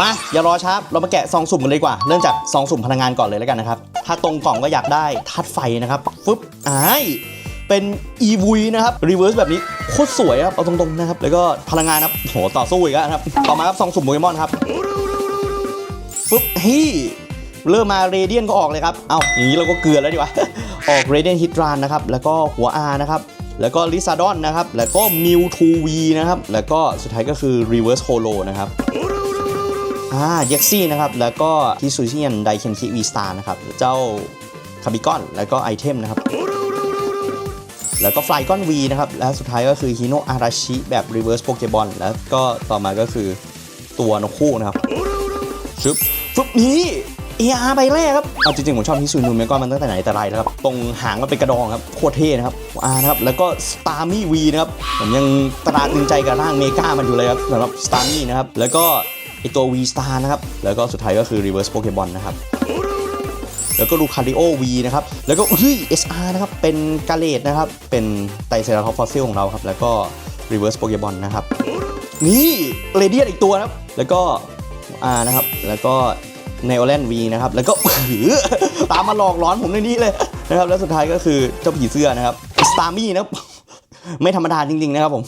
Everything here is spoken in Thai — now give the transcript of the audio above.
มาอย่ารอช้าเรามาแกะซองสุ่มกันเลยดีกว่า เริ่มจากซองสุ่มพลังงานก่อนเลยแล้วกันนะครับ ถ้าตรงกล่องก็อยากได้ธาตุไฟนะครับฟึบอ้ายเป็น e v นะครับรีเวิร์สแบบนี้โคตรสวยครับเอาตรงๆนะครับ แล้วก็พลังงานครับโหต่อสู้อีกแล้วนะครับต่อมาครับซองสุ่มโปเกมอนครับฟึบเฮ้ยเริ่มมาเรเดียนก็ออกเลยครับ เอ้าอย่างนี้เราก็เกลือแล้วดีกว่า ออกเรเดียนฮิตรานนะครับ แล้วก็หัว R นะครับ แล้วก็ลิซาดอนนะครับ แล้วก็มิวทูวีนะครับ แล้วก็สุดท้ายก็คือ Reverse Holo นะครับ อ่าเย็กซี่นะครับ แล้วก็ฮิซูชิ a นไดเคนคิวีสตาร์นะครับ เจ้าคาบิกอน แล้วก็ไอเทมนะครับ แล้วก็ฟลายก้อน V นะครับ และสุดท้ายก็คือฮิโนอาราชิแบบ Reverse Pokemon แล้วก็ต่อมาก็คือตัวนกคู่นะครับชึบฟึบนี้ AR ใบแรกครับเอาจริงๆ ผมชอบฮิซูนูเมกอนมันตั้งแต่ไหนแต่ไรแล้วครับ ตรงหางมันเป็นกระดองครับ โคตรเท่นะครับ R นะครับ แล้วก็ Starmie V นะครับ ผมยังตราตรึงใจกับร่างเมกามันอยู่เลยครับสำหรับ Starmie นะครับ แล้วก็ ไอตัว V Star นะครับ แล้วก็สุดท้ายก็คือ Reverse Pokemon นะครับ แล้วก็ลูคาริโอ V นะครับ แล้วก็เฮ้ย SR นะครับ เป็นกาเลตนะครับ เป็นไตเซราทอปฟอสซิลของเราครับ แล้วก็ Reverse Pokemon นะครับ นี่เรเดียนอีกตัวนะครับ แล้วก็ R นะครับ แล้วก็เนโอแลนวีนะครับ แล้วก็ตามมาหลอกหลอนผมในนี้เลยนะครับ แล้วสุดท้ายก็คือเจ้าผีเสื้อนะครับสตาร์มี่นะครับ ไม่ธรรมดาจริงๆนะครับผม